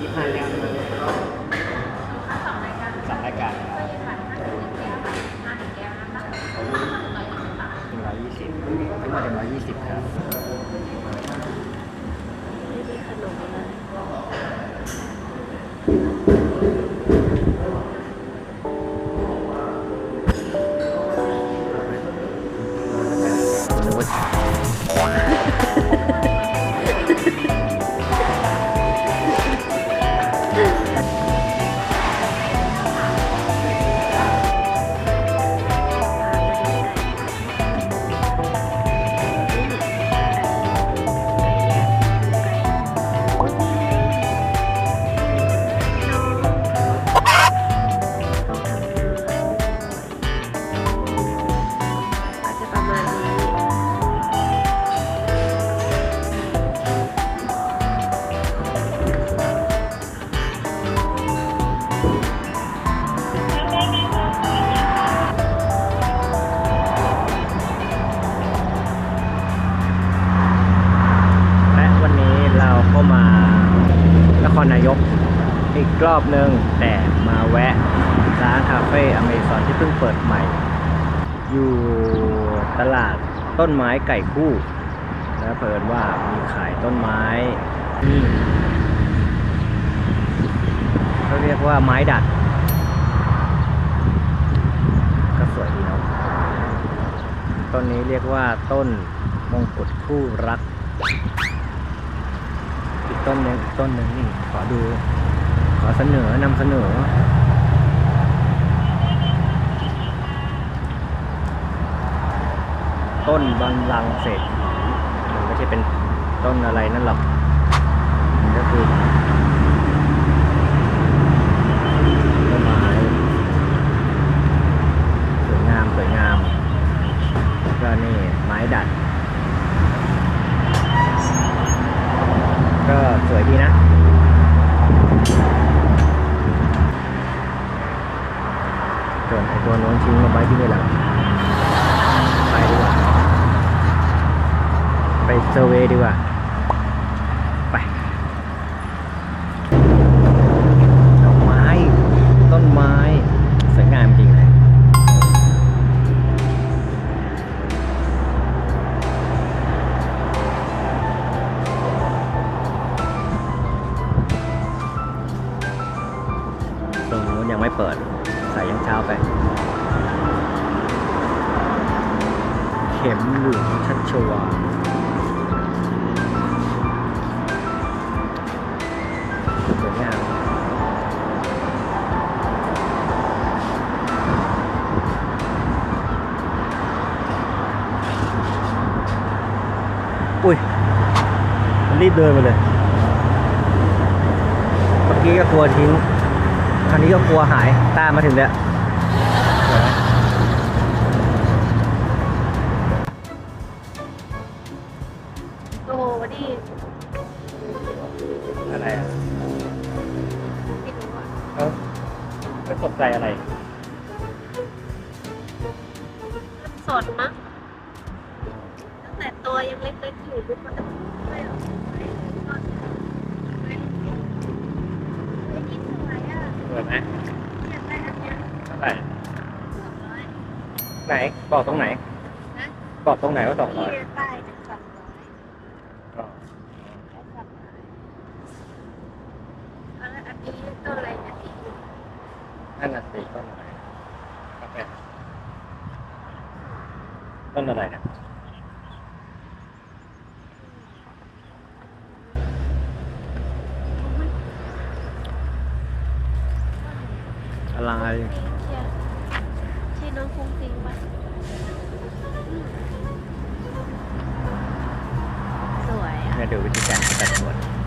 ยี่ห้าแล้วนะสองรายการสองรายการหนึ่งร้อยยี่สิบขึ้นมาเป็นร้อยยี่สิบครับ รอบหนึ่งแต่มาแวะร้านคาเฟ่อเมซอนที่เพิ่งเปิดใหม่ อยู่ตลาดต้นไม้ไก่คู่ แล้วเพิ่นว่ามีขายต้นไม้นี่เขาเรียกว่าไม้ดัด ก็สวยดีเนาะต้นนี้เรียกว่าต้นมงกุฎคู่รัก อีกต้นหนึงอีกต้นหนึ่งนี่ขอดู อเสนอนำเสนอ ต้นบังลังเศรษฐีมันไม่ใช่เป็นต้นอะไรนั่นหรอกมันก็คือต้นไม้สวยงามสวยงามก็นี่ไม้ดัด ก็สวยดีนะ ส่วนไอตัวโน้นทิ้งมาไว้ที่นี่แหละไปดีกว่า ไปเซอร์เวดีกว่า ชัวสวยงามอุ้ยมันรีบเดินมาเลย เมื่อกี้ก็กลัวทิ้ง คราวนี้ก็กลัวหาย ตามมาถึงแล้ว โอ้โหดิอะไรอะไม่รู้อะเอ้าไม่ตกใจอะไร สดมั้งตั้งแต่ตัวยังเล็กๆอยู่ลูกมันไม่หรอกไม่สดไม่ไม่กินสวยอะเปิดไหมอยากได้อันเนี้ยเท่าไหร่สองร้อยไหน บอกตรงไหนนะบอกตรงไหนว่าสองร้อย ที่ใต้ถึงสองร้อย อ๋อ แล้วสองร้อยแล้วอันนี้ตัวอะไรเนี่ยสี นั่นน่ะสี่ต้นอะไรกาแฟต้นอะไรเนี่ยอะไรใช่น้องคงจริงปะสวยอะเนี่ยดูวิธีการตัดหนวดดู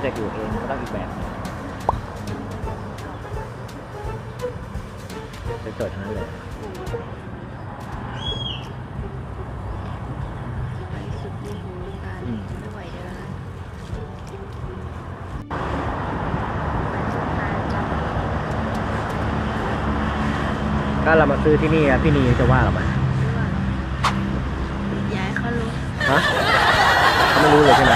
แล้วจะอยู่เองก็ต้องอีกแบบจะเกิดทั้งนั้นเลยไปสุดในหูการอืมไม่ไหวเด้อถ้าเรามาซื้อที่นี่อะพี่นีจะว่าเราไหมย้ายเขารู้ฮะเขาไม่รู้เลยใช่ไหม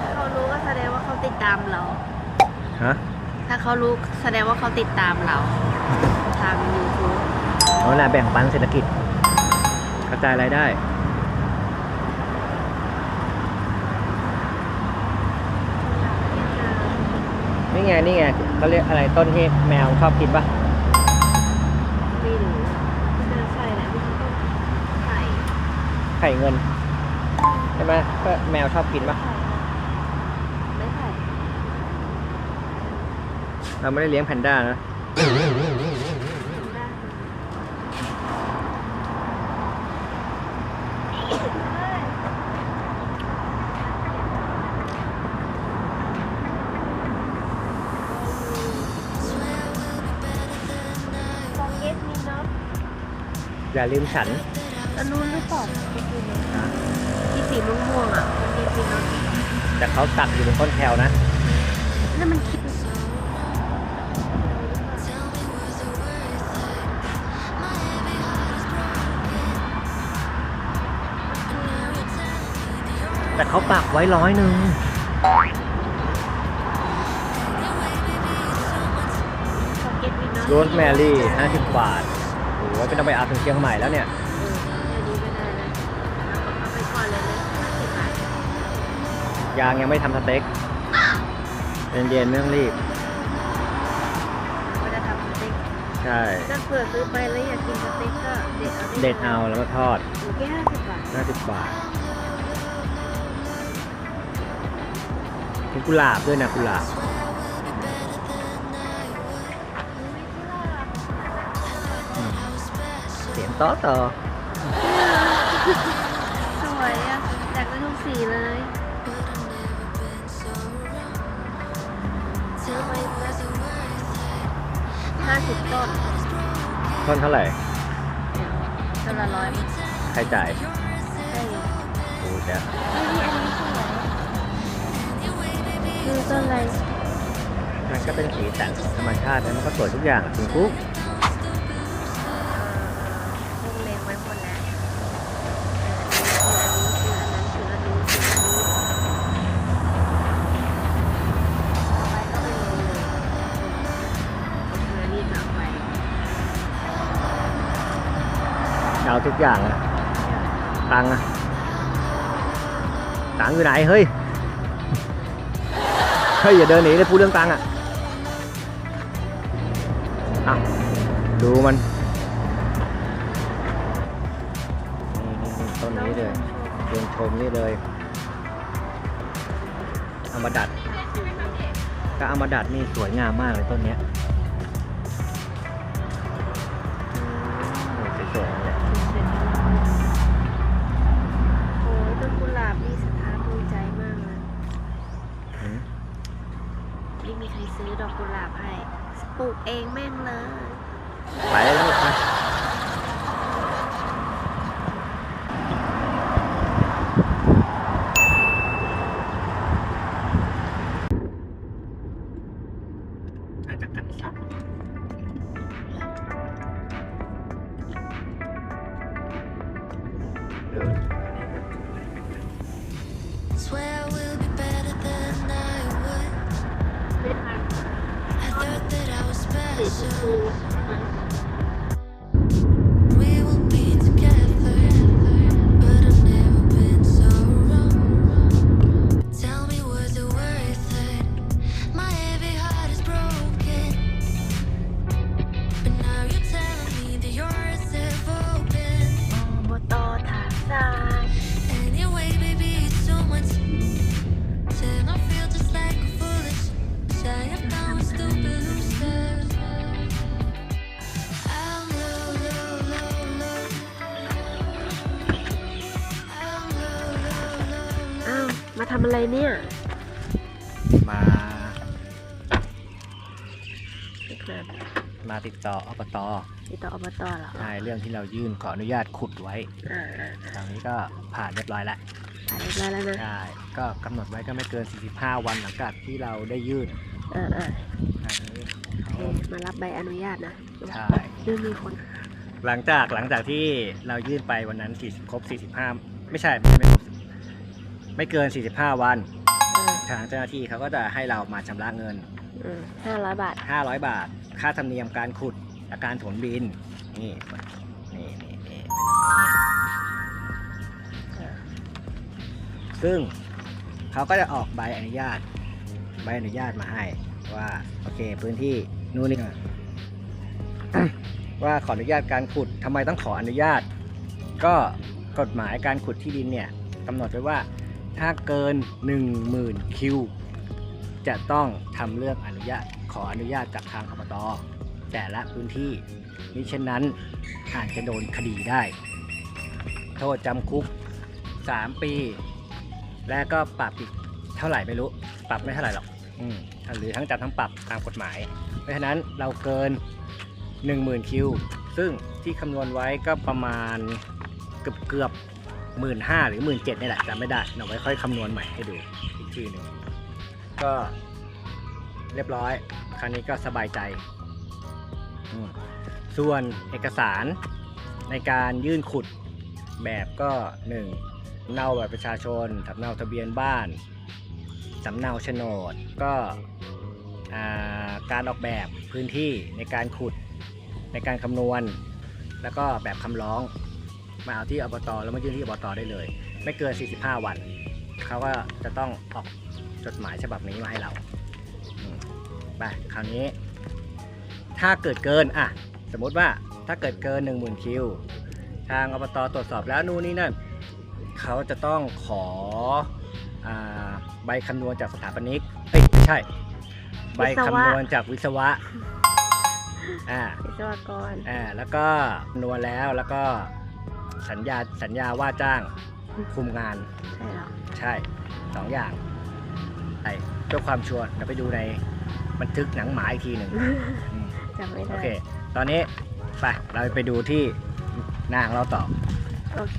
ถ้าเขารู้ก็แสดงว่าเขาติดตามเรา ฮะถ้าเขารู้แสดงว่าเขาติดตามเรา ทาง YouTube เอาแหละแบ่งปันเศรษฐกิจ กระจายรายได้ นี่ไง นี่ไงเขาเรียกอะไรต้นที่แมวชอบกินปะไม่รู้ไม่น่าใช่แหละไม่ใช่ต้นไข่ไข่เงิน ใช่ไหมก็แมวชอบกินปะไม่ไข่ เราไม่ได้เลี้ยงแพนด้านะฟองเกสมีเนาะอย่าลืมฉันอันนู้นหรือเปล่าไม่กินเนาะที่สีม่วงๆอะมันมีมีเนาะแต่เขาตักอยู่บนต้นแคลนะ นั่นมันคิ แต่เขาปักไว้ร้อยหนึ่งฟองเกสมีเนาะโรสแมรี่ห้าสิบบาทโอ้โหไม่ต้องไปเอาถึงเชียงใหม่แล้วเนี่ยเอออันนี้ไม่ได้นะเอาไปก่อนเลยนะห้าสิบบาทยางยังไม่ทำสเต็กเย็นๆไม่ต้องรีบเราจะทำสเต็กใช่ ถ้าเผื่อซื้อไปแล้วอยากกินสเต็กก็เด็ดเอาเด็ดเอาแล้วก็ทอดอยู่แค่ห้าสิบบาทห้าสิบบาท มีกุหลาบด้วยนะกุหลาบเสียงต่อต่อสวยอะแต่งได้ทุกสีเลยซื้อไปห้าสิบต้นท่อนเท่าไหร่ต้นละร้อยมั้งใครจ่ายได้อยู่โอ้เดี๋ยวเฮ้ย นี่อันนี้สวยคือต้นอะไรมันก็เป็นสีสันของธรรมชาตินะมันก็สวยทุกอย่างคุณกุ๊กพวกเลงไว้หมดแล้วอันนี้คืออันนั้นคืออันนี้คืออันนี้ไปก็ไปลงเลยคืออันนี้จะเอาทุกอย่างอะตังค์อะตังค์อยู่ไหนเฮ้ย ฮ้ยอย่าเดินหนีเลยพูดเรื่องตังค์อะอะดูมันนี่ต้นนี้เลยเดินชมนี่เลยเอามาดัดก็เอามาดัดนี่สวยงามมากเลยต้นเนี้ย มีใครซื้อดอกกุหลาบให้ปลูกเองแม่งเลย ไปแล้วไป สี อะไรเนี่ย มาครับมาติดต่ออบตติดต่ออบตเหรอใช่เรื่องที่เรายื่นขออนุญาตขุดไว้อ่าอ่าทางนี้ก็ผ่านเรียบร้อยแล้วถ่ายเรียบร้อยแล้วนะใช่ก็กำหนดไว้ก็ไม่เกิน 45 วันหลังจากที่เราได้ยื่นอ่าอ่าอันนี้โอเคมารับใบอนุญาตนะใช่ไม่มีคนหลังจากหลังจากที่เรายื่นไปวันนั้น40ครบ45 ไม่ใช่ไม่ไม่ครบ ไม่เกิน 45 วันอ่าทางเจ้าหน้าที่เขาก็จะให้เรามาชำระเงินอืมห้าร้อยบาท 500 บาท ค่าธรรมเนียมการขุดและการถมดิน นี่ นี่นี่นี่อ่าซึ่งเขาก็จะออกใบอนุญาต ใบอนุญาตมาให้ว่าโอเคพื้นที่นู่นนี่ ว่าขออนุญาตการขุดทำไมต้องขออนุญาต ก็กฎหมายการขุดที่ดินเนี่ยกำหนดไว้ว่า ถ้าเกิน 10,000 คิว จะต้องทำเรื่องอนุญาตขออนุญาตจากทางอบตแต่ละพื้นที่มิเช่นนั้นอาจจะโดนคดีได้ โทษจำคุก 3 ปี และก็ปรับอีกเท่าไหร่ไม่รู้ ปรับไม่เท่าไหร่หรอกอืมหรือทั้งจำทั้งปรับตามกฎหมาย เพราะฉะนั้นเราเกิน 10,000 คิว ซึ่งที่คำนวณไว้ก็ประมาณเกือบเกือบ หมื่นห้าหรือหมื่นเจ็ดนี่แหละจำไม่ได้เราไว้ค่อยคำนวณใหม่ให้ดูอีกทีหนึ่งก็เรียบร้อย คราวนี้ก็สบายใจ ส่วนเอกสารในการยื่นขุดแบบก็หนึ่งเนาบัตรประชาชนสำเนาทะเบียนบ้านสำเนาโฉนดก็การออกแบบพื้นที่ในการขุดในการคำนวณ แล้วก็แบบคำร้อง มาเอาที่อบตแล้วมายื่นที่อบตได้เลย ไม่เกิน 45 วันเขาก็จะต้องออกจดหมายฉบับนี้มาให้เราอืมไปคราวนี้ ถ้าเกิดเกินอะสมมติว่าถ้าเกิดเกิน 1 0,000 คิว ทางอบตตรวจสอบแล้วนู่นนี่นั่นเขาจะต้องขออาใบคำนวณจากสถาปนิกเอ้ยไม่ใช่ ใบคำนวณจากวิศวะอ่าวิศวกรอ่าแล้วก็คำนวณแล้วแล้วก็ สัญญาสัญญาว่าจ้างคุมงาน ใช่หรอใช่สองอย่างใช่เพื่อความชัวร์เดี๋ยวไปดูในบันทึกหนังหมาอีกทีหนึ่งอืมจำไม่โอได้ เค ตอนนี้ไปเราไปดูที่หน้าของเราต่อ โอเค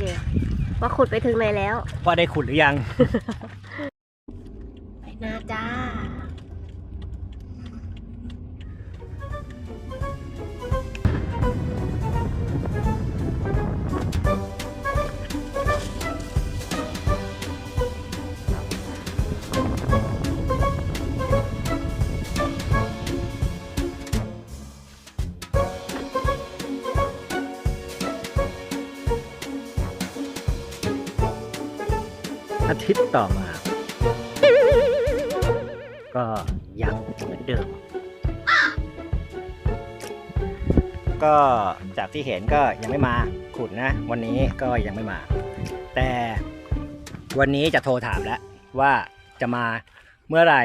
ว่าขุดไปถึงไหนแล้ว ว่าได้ขุดหรือยัง ไปนาจ้า ทิตย์ต่อมา ก็ยังเหมือนเดิม ก็จากที่เห็นก็ยังไม่มาขุดนะ วันนี้ก็ยังไม่มา แต่วันนี้จะโทรถามแล้วว่าจะมาเมื่อไหร่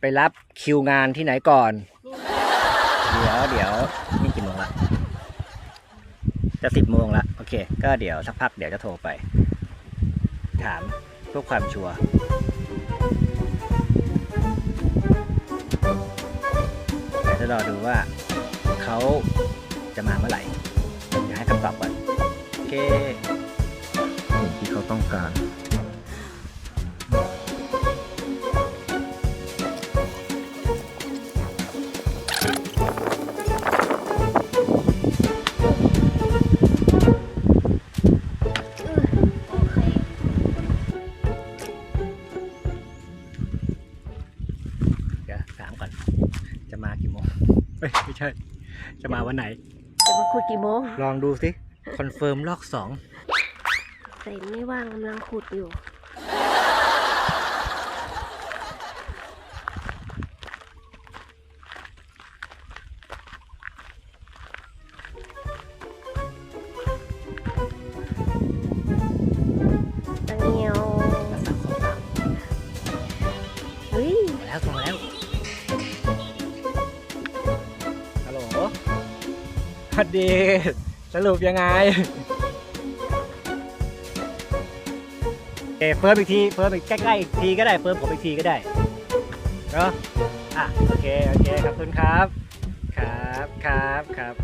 ไปรับคิวงานที่ไหนก่อน เดี๋ยวเดี๋ยวนี่กี่โมงละจะสิบโมงละโอเค ก็เดี๋ยวสักพักเดี๋ยวจะโทรไป ถามเพื่อความชัวร์แต่จะรอดูว่าเขาจะมาเมื่อไหร่อยากให้คำตอบก่อนโอเคสิ่งที่เขาต้องการ จะมาวันไหน จะมาขุดกี่โมงลองดูสิคอนเฟิร์มลอกสองแต่ไม่ว่างกำลังขุดอยู่ วัสดี สรุปยังไงเอเฟิร์มอีกทีเฟิร์มอีกใกล้ๆอีกทีก็ได้เฟิร์มผมอีกทีก็ได้เนาะอะโอเคโอเคขอบคุณครับ ครับครับครับ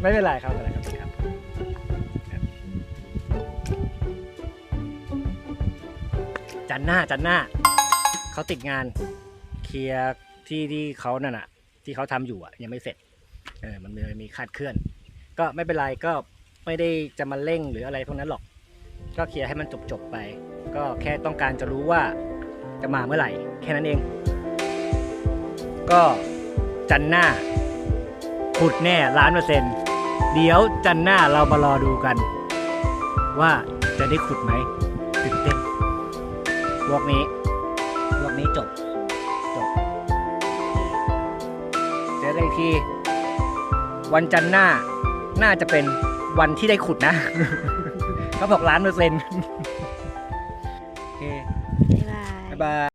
ไม่เป็นไรครับไม่เป็นไรครับครับจันทร์หน้าจันทร์หน้าเขาติดงาน เคลียร์ที่ที่เขานั่นอะที่เขาทำอยู่อะยังไม่เสร็จ เออมันเลยมีคาดเคลื่อน ก็ไม่เป็นไรก็ไม่ได้จะมาเร่งหรืออะไรพวกนั้นหรอก ก็เคลียร์ให้มันจบจบๆไป ก็แค่ต้องการจะรู้ว่าจะมาเมื่อไหร่ แค่นั้นเอง ก็จันหน้าขุดแน่ล้านเปอร์เซ็นต์เดี๋ยวจันหน้าเรามารอดูกัน ว่าจะได้ขุดไหมตื่นเต้นวอกนี้วอกนี้จบ จบ เจอกันอีกที วันจันทร์หน้า น่าจะเป็นวันที่ได้ขุดนะเขาบอกล้านเปอร์เซ็นต์โอเค บ๊ายบายบ๊าย